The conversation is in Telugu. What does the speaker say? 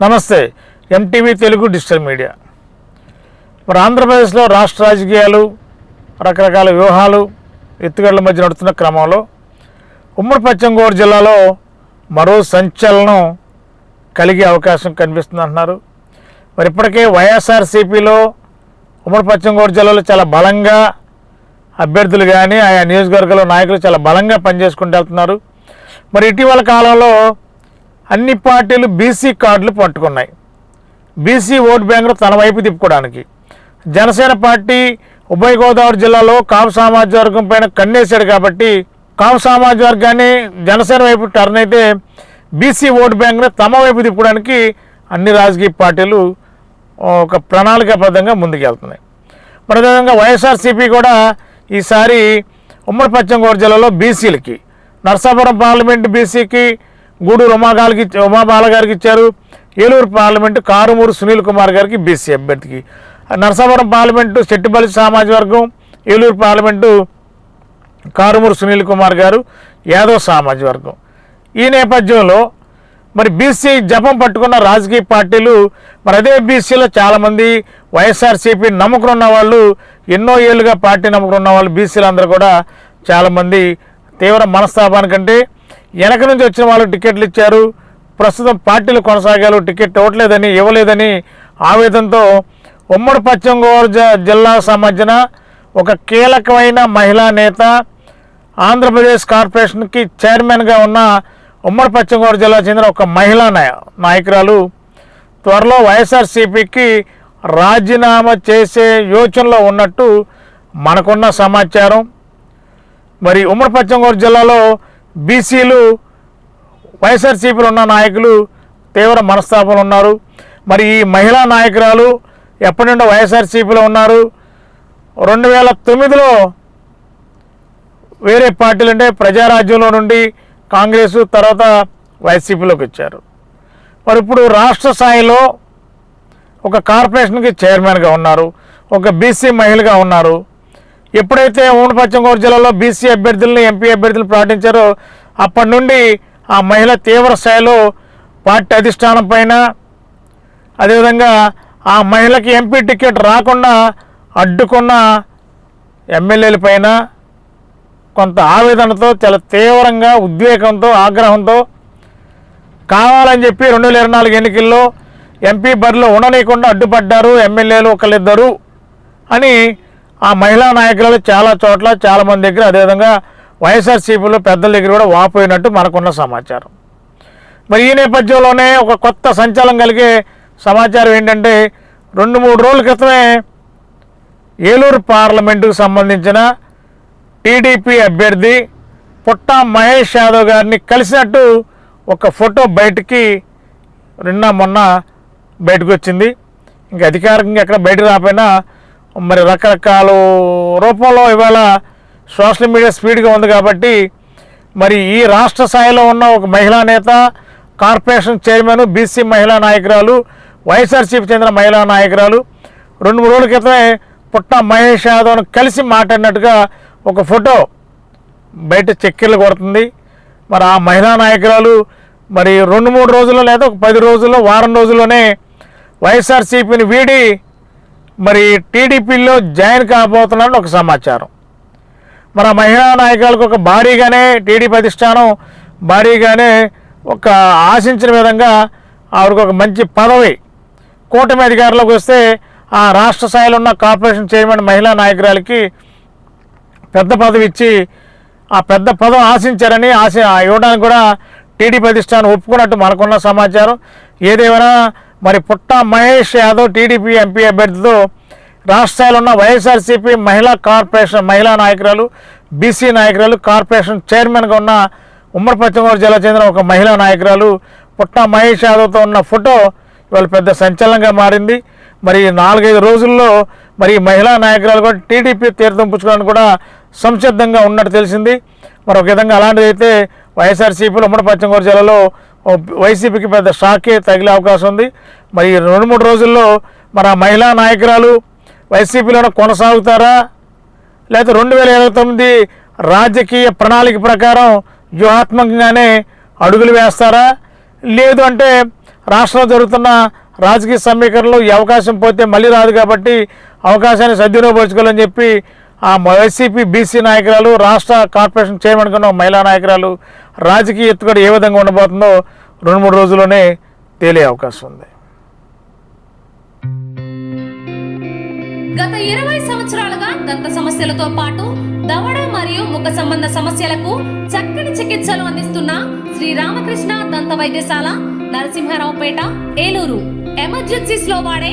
నమస్తే ఎంటీవీ తెలుగు డిజిటల్ మీడియా. మరి ఆంధ్రప్రదేశ్లో రాష్ట్ర రాజకీయాలు రకరకాల వ్యూహాలు ఎత్తుగడల మధ్య నడుతున్న క్రమంలో ఉమ్మడి పశ్చిమ గోదావరి జిల్లాలో మరో సంచలనం కలిగే అవకాశం కనిపిస్తుంది అంటున్నారు. మరి ఇప్పటికే వైఎస్ఆర్సీపీలో ఉమ్మడి పశ్చిమ గోదావరి జిల్లాలో చాలా బలంగా అభ్యర్థులు కానీ ఆయా నియోజకవర్గాల నాయకులు చాలా బలంగా పనిచేసుకుంటూ వెళ్తున్నారు. మరి ఇటీవల కాలంలో అన్ని పార్టీలు బీసీ కార్డులు పట్టుకున్నాయి. బీసీ ఓటు బ్యాంకులు తన వైపు తిప్పుకోవడానికి. జనసేన పార్టీ ఉభయ గోదావరి జిల్లాలో కాపు సామాజిక వర్గం పైన కన్నేశాడు కాబట్టి కాపు సామాజిక వర్గాన్ని జనసేన వైపు టర్న్ అయితే బీసీ ఓటు బ్యాంకును తమ వైపు తిప్పడానికి అన్ని రాజకీయ పార్టీలు ఒక ప్రణాళికాబద్ధంగా ముందుకెళ్తున్నాయి. మరి అదేవిధంగా వైఎస్ఆర్సీపీ కూడా ఈసారి ఉమ్మడి పశ్చిమ గోదావరి జిల్లాలో బీసీలకి నర్సాపురం పార్లమెంటు బీసీకి గూడూరు ఉమాగాలకి ఉమాబాల గారికి ఇచ్చారు. ఏలూరు పార్లమెంటు కారుమూరు సునీల్ కుమార్ గారికి బీసీ అభ్యర్థికి. నరసాపురం పార్లమెంటు చెట్టిపల్లి సామాజిక వర్గం ఏలూరు పార్లమెంటు కారుమూరు సునీల్ కుమార్ గారు యాదవ్ సామాజిక వర్గం. ఈ నేపథ్యంలో మరి బీసీ జపం పట్టుకున్న రాజకీయ పార్టీలు మరి అదే బీసీలో చాలామంది వైఎస్ఆర్సీపీ నమ్మకం ఉన్న వాళ్ళు ఎన్నో ఏళ్ళుగా పార్టీ నమ్మకం ఉన్న వాళ్ళు బీసీలు అందరూ కూడా చాలామంది తీవ్ర మనస్తాపానికంటే వెనక నుంచి వచ్చిన వాళ్ళు టికెట్లు ఇచ్చారు. ప్రస్తుతం పార్టీలు కొనసాగాలు టికెట్ ఇవ్వట్లేదని ఇవ్వలేదని ఆవేదనతో ఉమ్మడి పశ్చిమ గోదావరి జిల్లా జిల్లాకు ఒక కీలకమైన మహిళా నేత ఆంధ్రప్రదేశ్ కార్పొరేషన్కి చైర్మన్గా ఉన్న ఉమ్మడి పశ్చిమ గోదావరి జిల్లా చెందిన ఒక మహిళా నాయ నాయకురాలు త్వరలో వైఎస్ఆర్సీపీకి రాజీనామా చేసే యోచనలో ఉన్నట్టు మనకున్న సమాచారం. మరి ఉమ్మడి పశ్చిమ గోదావరి జిల్లాలో బీసీలు వైఎస్ఆర్సీపీలో ఉన్న నాయకులు తీవ్ర మనస్తాపంలో ఉన్నారు. మరి ఈ మహిళా నాయకురాలు ఎప్పటి నుండో వైఎస్ఆర్సీపీలో ఉన్నారు. రెండు వేల తొమ్మిదిలో వేరే పార్టీలు అంటే ప్రజారాజ్యంలో నుండి కాంగ్రెస్ తర్వాత వైసీపీలోకి వచ్చారు. మరి ఇప్పుడు రాష్ట్ర స్థాయిలో ఒక కార్పొరేషన్కి చైర్మన్గా ఉన్నారు. ఒక బీసీ మహిళగా ఉన్నారు. ఎప్పుడైతే ఉమ్మడి పశ్చిమ గోదావరి జిల్లాలో బీసీ అభ్యర్థులను ఎంపీ అభ్యర్థులు ప్రకటించారో అప్పటి నుండి ఆ మహిళ తీవ్ర స్థాయిలో పార్టీ అధిష్టానం పైన అదేవిధంగా ఆ మహిళకి ఎంపీ టికెట్ రాకుండా అడ్డుకున్న ఎమ్మెల్యేల పైన కొంత ఆవేదనతో చాలా తీవ్రంగా ఉద్వేగంతో ఆగ్రహంతో కావాలని చెప్పి రెండు వేల ఇరవై నాలుగు ఎన్నికల్లో ఎంపీ బరిలో ఉండనీయకుండా అడ్డుపడ్డారు ఎమ్మెల్యేలు ఒకళ్ళిద్దరు అని ఆ మహిళా నాయకులు చాలా చోట్ల చాలామంది దగ్గర అదేవిధంగా వైఎస్ఆర్సీపీలో పెద్దల దగ్గర కూడా వాపోయినట్టు మనకున్న సమాచారం. మరి ఈ నేపథ్యంలోనే ఒక కొత్త సంచలనం కలిగే సమాచారం ఏంటంటే రెండు మూడు రోజుల క్రితమే ఏలూరు పార్లమెంటుకు సంబంధించిన టీడీపీ అభ్యర్థి పుట్ట మహేష్ యాదవ్ గారిని కలిసినట్టు ఒక ఫోటో బయటికి నిన్న మొన్న బయటకు వచ్చింది. ఇంకా అధికారికంగా ఎక్కడ బయటకు రాకపోయినా మరి రకరకాల రూపంలో ఇవాళ సోషల్ మీడియా స్పీడ్గా ఉంది కాబట్టి మరి ఈ రాష్ట్ర స్థాయిలో ఉన్న ఒక మహిళా నేత కార్పొరేషన్ చైర్మన్ బీసీ మహిళా నాయకురాలు వైఎస్ఆర్సీపీ చెందిన మహిళా నాయకురాలు రెండు మూడు రోజుల క్రితమే పుట్ట మహేష్ యాదవ్ను కలిసి మాట్లాడినట్టుగా ఒక ఫోటో బయట చక్కెర్లు కొడుతుంది. మరి ఆ మహిళా నాయకురాలు మరి రెండు మూడు రోజుల్లో లేదా ఒక పది రోజుల్లో వారం రోజుల్లోనే వైఎస్ఆర్సీపీని వీడి మరి టీడీపీలో జాయిన్ కాబోతున్నారని ఒక సమాచారం. మన మహిళా నాయకులకు ఒక భారీగానే టీడీపీ అధిష్టానం భారీగానే ఒక ఆశించిన విధంగా ఆవిడకు ఒక మంచి పదవి కూటమి అధికారంలోకి వస్తే ఆ రాష్ట్ర స్థాయిలో ఉన్న కార్పొరేషన్ చైర్మన్ మహిళా నాయకురాలకి పెద్ద పదవి ఇచ్చి ఆ పెద్ద పదవి ఆశించారని ఆశ ఇవ్వడానికి కూడా టీడీపీ అధిష్టానం ఒప్పుకున్నట్టు మనకున్న సమాచారం. ఏదేమైనా మరి పుట్ట మహేష్ యాదవ్ టీడీపీ ఎంపీ అభ్యర్థితో రాష్ట్ర ఉన్న వైఎస్ఆర్సీపీ మహిళా కార్పొరేషన్ మహిళా నాయకురాలు బీసీ నాయకురాలు కార్పొరేషన్ చైర్మన్గా ఉన్న ఉమ్మడి పశ్చిమ జిల్లా చెందిన ఒక మహిళా నాయకురాలు పుట్ట మహేష్ యాదవ్తో ఉన్న ఫోటో ఇవాళ పెద్ద సంచలనంగా మారింది. మరి నాలుగైదు రోజుల్లో మరి ఈ మహిళా నాయకురాలు కూడా టీడీపీ తీర్థం పుచ్చుకోవడానికి కూడా సంసిద్ధంగా ఉన్నట్టు తెలిసింది. మరి ఒక విధంగా అలాంటిదైతే వైఎస్ఆర్సీపీలు ఉమ్మడి పశ్చిమ జిల్లాలో వైసీపీకి పెద్ద షాకే తగిలే అవకాశం ఉంది. మరి రెండు మూడు రోజుల్లో మన మహిళా నాయకురాలు వైసీపీలోనే కొనసాగుతారా? లేకపోతే రెండు వేల ఇరవై తొమ్మిది రాజకీయ ప్రణాళిక ప్రకారం వ్యూహాత్మకంగానే అడుగులు వేస్తారా? లేదు అంటే రాష్ట్రంలో జరుగుతున్న రాజకీయ సమీకరణలో ఈ అవకాశం పోతే మళ్ళీ రాదు కాబట్టి అవకాశాన్ని సద్వినియోగపరచుకోవాలని చెప్పి ఆ వైసీపీ బీసీ నాయకురాలు రాష్ట్ర కార్పొరేషన్ చైర్మన్గా ఉన్న మహిళా నాయకురాలు రాజకీయ ఎత్తుగడ ఏ విధంగా ఉండబోతుందో రెండు మూడు రోజుల్లోనే తేలే అవకాశం ఉంది. గత ఇరవై సంవత్సరాలుగా దంత సమస్యలతో పాటు దవడ మరియు ముఖ సంబంధ సమస్యలకు చక్కని చికిత్సలు అందిస్తున్న శ్రీ రామకృష్ణ దంత వైద్యశాల నరసింహారావుపేట ఏలూరు. ఎమర్జెన్సీస్లో వాడే